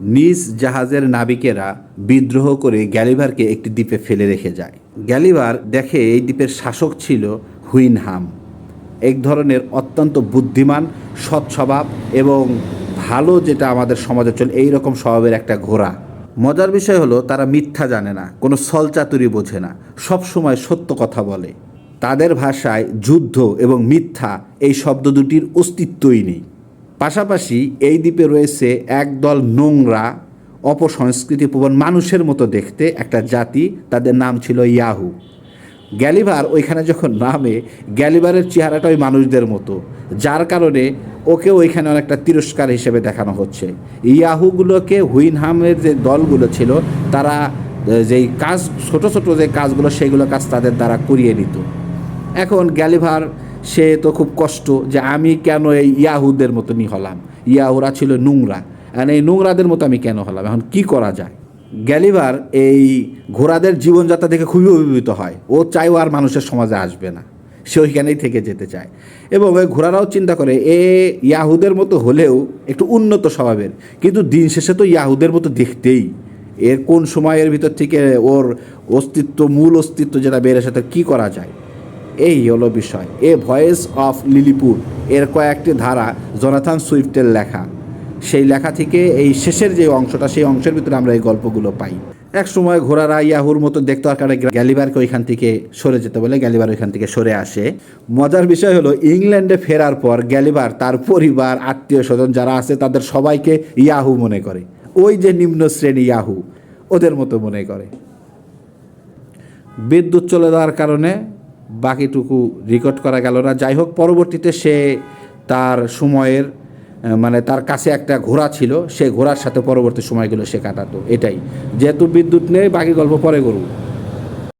নিজ জাহাজের নাবিকেরা বিদ্রোহ করে গ্যালিভারকে একটি দ্বীপে ফেলে রেখে যায়। গ্যালিভার দেখে এই দ্বীপের শাসক ছিল হুইনহাম এক ধরনের অত্যন্ত বুদ্ধিমান, সৎ স্বভাব এবং ভালো যেটা আমাদের সমাজে চলে, এই রকম স্বভাবের একটা ঘোড়া। মজার বিষয় হলো, তারা মিথ্যা জানে না, কোনো সলচাতুরি বোঝে না, সব সময় সত্য কথা বলে। তাদের ভাষায় যুদ্ধ এবং মিথ্যা এই শব্দ দুটির অস্তিত্বই নেই। পাশাপাশি এই দ্বীপে রয়েছে একদল নোংরা অপসংস্কৃতিপ্রবণ মানুষের মতো দেখতে একটা জাতি, তাদের নাম ছিল ইয়াহু। গ্যালিভার ওইখানে যখন নামে, গ্যালিভারের চেহারাটা ওই মানুষদের মতো, যার কারণে ওকে ওইখানে অনেকটা তিরস্কার হিসেবে দেখানো হচ্ছে। ইয়াহুগুলোকে হুইনহামের যে দলগুলো ছিল, তারা যেই কাজ, ছোট ছোট যে কাজগুলো, সেগুলো কাজ তাদের দ্বারা করিয়ে নিত। এখন গ্যালিভার সে তো খুব কষ্ট যে আমি কেন এই ইয়াহুদের মতনই হলাম? ইয়াহুরা ছিল নোংরা। আর এই নোংরাদের মতো আমি কেন হলাম? এখন কি করা যায়? গ্যালিভার এই ঘোড়াদের জীবনযাত্রা দেখে খুবই অভিভূত হয়। ও চাইও আর মানুষের সমাজে আসবে না। সে ওইখানেই থেকে যেতে চায়। এবং ওই ঘোড়ারাও চিন্তা করে, এ ইয়াহুদের মতো হলেও একটু উন্নত স্বভাবের। কিন্তু দিন শেষে তো ইয়াহুদের মতো দেখতেই। এর কোন সময়ের ভিতর থেকে ওর অস্তিত্ব, মূল অস্তিত্ব যেটা বেড়ে সেটা কী করা যায়? এই হলো বিষয়। এ ভয়েস অফ লিলিপুর, এর কয়েকটি ধারা জনাথান সুইফটের লেখা। সেই লেখা থেকে এই শেষের যে অংশটা, সেই অংশের ভিতরে আমরা এই গল্পগুলো পাই। এক সময় ঘোড়ারা ইয়াহুর মতো দেখতে হওয়ার কারণে গ্যালিবারকে ওইখান থেকে সরে যেতে বলে, গ্যালিবার ওইখান থেকে সরে আসে। মজার বিষয় হলো, ইংল্যান্ডে ফেরার পর গ্যালিবার তার পরিবার, আত্মীয় স্বজন যারা আছে, তাদের সবাইকে ইয়াহু মনে করে। ওই যে নিম্ন শ্রেণি ইয়াহু, ওদের মতো মনে করে। বিদ্যুৎ চলে যাওয়ার কারণে বাকিটুকু রেকর্ড করা গেল না। যাই হোক, পরবর্তীতে সে তার সময়ের মানে তার কাছে একটা ঘোড়া ছিল, সে ঘোড়ার সাথে পরবর্তী সময়গুলো সে কাটাতো। এটাই। যেহেতু বিদ্যুৎ নেই, বাকি গল্প পরে করব।